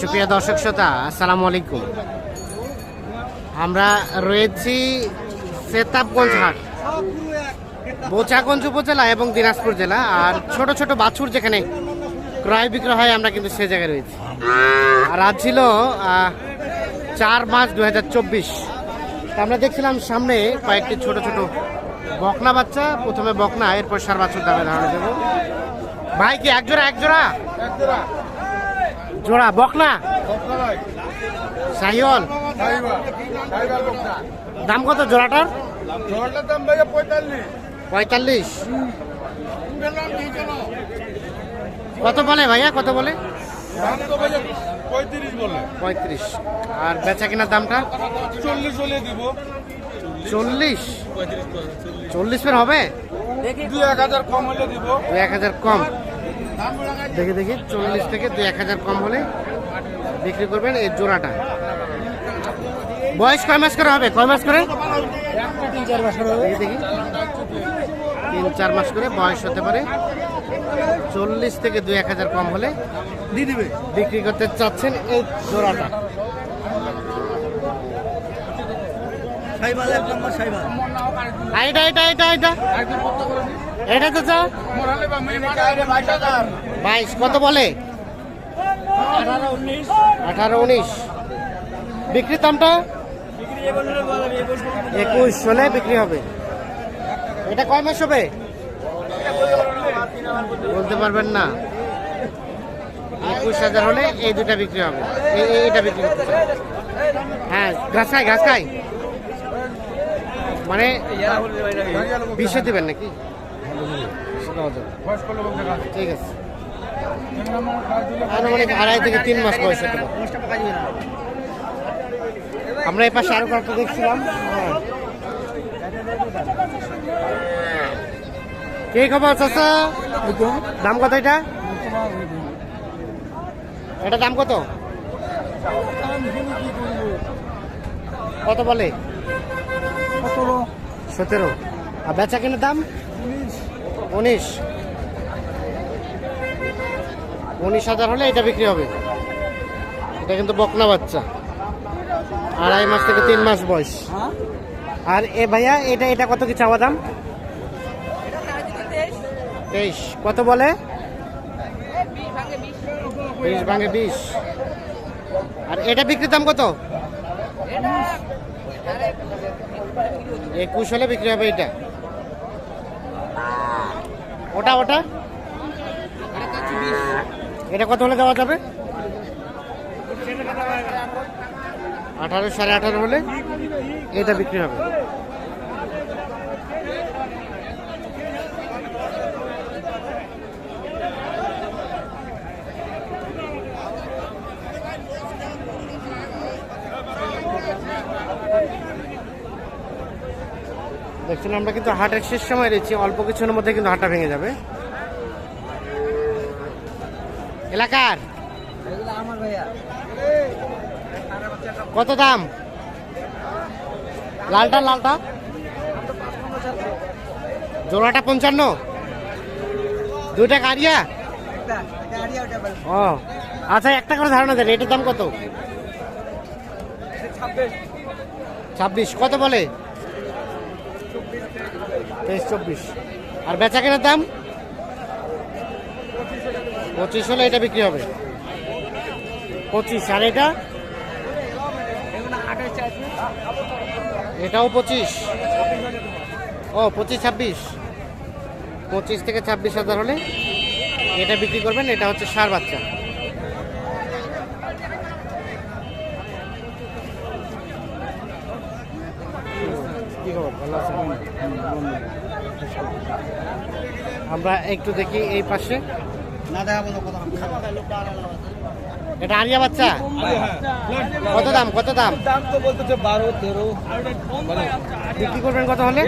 সুপ্রিয় দর্শক শ্রোতা, আসসালামু আলাইকুম। আমরা রয়েছি সেতাবগঞ্জ হাট, বোচাগঞ্জ উপজেলা এবং দিনাজপুর জেলা, আর ছোট ছোট বাছুর যেখানে ক্রয় বিক্রয় হয়, আমরা কিন্তু সে জায়গায় রয়েছি। আর আজ ছিল চার মার্চ দু হাজার চব্বিশ। আমরা দেখছিলাম সামনে কয়েকটি ছোট ছোট বকনা বাচ্চা। প্রথমে বকনা, এরপর সার বাছুর দামে ধারণা দেবো। ভাই, কি এক জোড়া এক জোড়া জোড়া বকনা? শাহিওয়াল দাম কত জোড়াটার? জোড়াটার দাম পঁয়তাল্লিশ। কত বলে ভাইয়া কত বলে? পঁয়ত্রিশ। আর বেচা কেনার দামটা? চল্লিশ। হলে দিব চল্লিশ চল্লিশ ফের হবে? দুই এক হাজার কম হলে দিব। দু এক হাজার কম। দেখি দেখি চল্লিশ থেকে দু এক হাজার কম হলে বিক্রি করবেন এই জোড়াটা। বয়স কয় মাস করে হবে? কয় মাস করে? তিন চার মাস করে দেখি দেখি। তিন চার মাস করে বয়স হতে পারে। চল্লিশ থেকে দু এক হাজার কম হলে দিয়ে দিবে। বিক্রি করতে চাচ্ছেন এই জোড়াটা। আর এটা এটা এটা এটা। এটা তো চা বাইশ, কত বলে? আঠারো, উনিশ। বিক্রির দামটা? একুশ হলে বিক্রি হবে। এটা কয় মাস হবে? বলতে পারবেন না। একুশ হাজার হলে এই দুটা বিক্রি হবে। এটা বিক্রি হ্যাঁ ঘাস খাই ঘাস খাই মানে বিশে দিবেন নাকি। ঠিক আছে। আড়াই থেকে তিন মাস বয়স আমরা এই পাশে আরও কয়েকটা দেখছিলাম। হ্যাঁ। কি খবর চাচা? দাম কত এটা? এটা দাম কত? কত বলে? সতেরো আর বেচা কেনার দাম? উনিশ। উনিশ হাজার হলে এটা বিক্রি হবে। এটা কিন্তু বকনা বাচ্চা। আড়াই মাস থেকে তিন মাস বয়স। আর এ ভাইয়া, এটা এটা কত কি চাওয়া দাম? তেইশ। কত বলে? বিশ ভাঙে বিশ। আর এটা বিক্রির দাম কত? একুশ হলে বিক্রি হবে এটা। ওটা ওটা? এটা কত হলে দেওয়া যাবে? আঠারো সাড়ে আঠারো হলে এটা বিক্রি হবে। দেখছেন, আমরা কিন্তু হাটের শেষ সময় রয়েছি। অল্প কিছুর মধ্যে কিন্তু হাটটা ভেঙে যাবে। এলাকার? কত দাম? লালটা লালটা? জোড়াটা পঞ্চান্ন। দুইটা কারিয়া? ও আচ্ছা একটা করে ধারণা দেন এটার দাম কত? ছাব্বিশ। কত বলে? তেইশ, চব্বিশ। আর বেচা কেনার দাম? পঁচিশ হলে এটা বিক্রি হবে। পঁচিশ, আর এটা? এটাও পঁচিশ। ও, পঁচিশ, ছাব্বিশ। পঁচিশ থেকে ছাব্বিশ হাজার হলে এটা বিক্রি করবেন, এটা হচ্ছে সার বাচ্চা। কি খবর? ভালো আছেন? আমরা একটু দেখি এই পাশে। এটা আরিয়া বাচ্চা কত দাম? কত দাম দাম তো বলতেছে বারো তেরো বিক্রি করবেন কত হলে?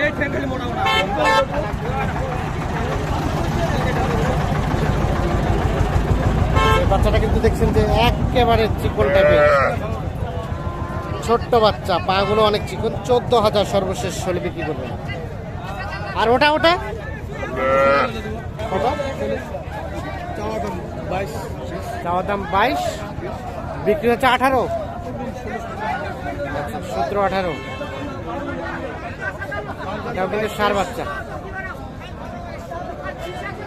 এই বাচ্চাটা কিন্তু দেখছেন যে একেবারে চিকন টাইপের ছোট্ট বাচ্চা পাগুলো অনেক চিকন চোদ্দ হাজার সর্বশেষ হলে বিক্রি করবেন। আর ওটা ওটা? কত চাওয়ার দাম বাইশ। বিক্রি হচ্ছে আঠারো। সতেরো আঠারো। এটাও কিন্তু সার বাচ্চা।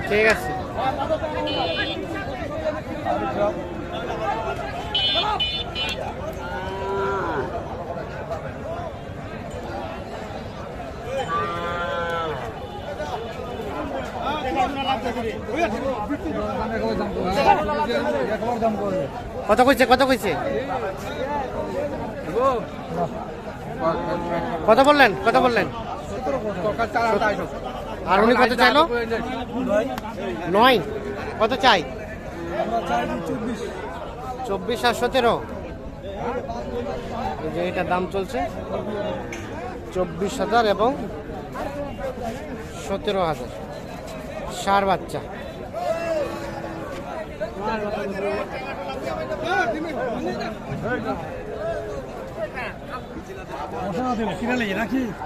ঠিক আছে। কত কইছে কত কইছে? কত বললেন কত বললেন? আর উনি কত চাইলো? নয়। কত চাই? চব্বিশ আর সতেরো। যে এটা দাম চলছে। চব্বিশ হাজার এবং সতেরো হাজার। সার বাচ্চা।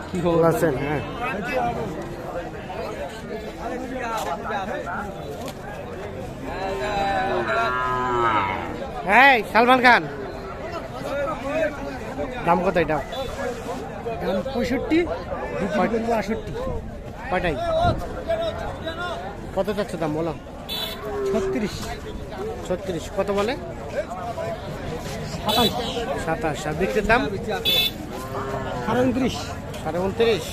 কি খবর আছেন হ্যাঁ। হ্যাঁ সালমান খান। দাম কত এটা? দাম পঁয়ষট্টি আষট্টি। কয়টাই? কত চাচ্ছ দাম বলো? ছত্রিশ। ছত্রিশ। কত বলে? সাতাশ। সাতাশ। আর বিক্রির দাম? সাড়ে উনত্রিশ। সাড়ে উনত্রিশ।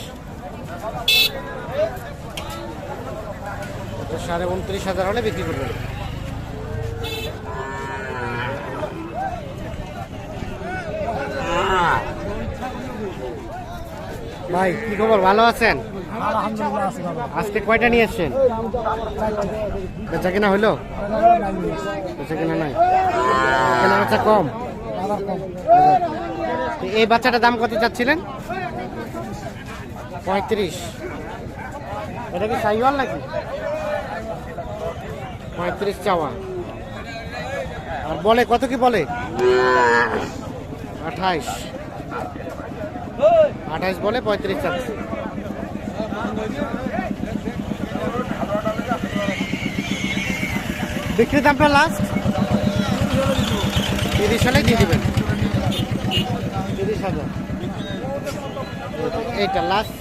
সাড়ে উনত্রিশ হাজার হলে বিক্রি করবেন। ভাই কি খবর? ভালো আছেন? আজকে কয়টা নিয়ে এসছেন? বেচা কিনা হইল? বেচা কিনা নাই? কেনা বেচা কম। এই বাচ্চাটার দাম কত চাচ্ছিলেন? পঁয়ত্রিশ। এটা কি সাইওয়াল নাকি? পঁয়ত্রিশ চাওয়া। আর বলে কত কি বলে? আঠাইশ। আঠাইশ বলে পঁয়ত্রিশ চাচ্ছে বিক্রির দামটা লাস্ট তিরিশ হলে দিয়ে দিবেন। তিরিশ হাজার। এইটা লাস্ট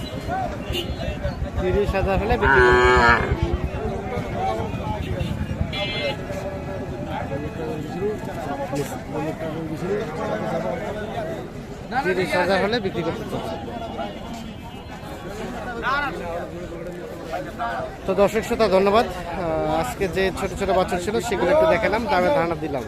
তিরিশ হাজার হলে বিক্রি তিরিশ হলে বিক্রি করতে তো দর্শক শ্রোতা, ধন্যবাদ। আজকে যে ছোট ছোট বাচ্চা ছিল, সেগুলো একটু দেখালাম দামে ধারণা দিলাম।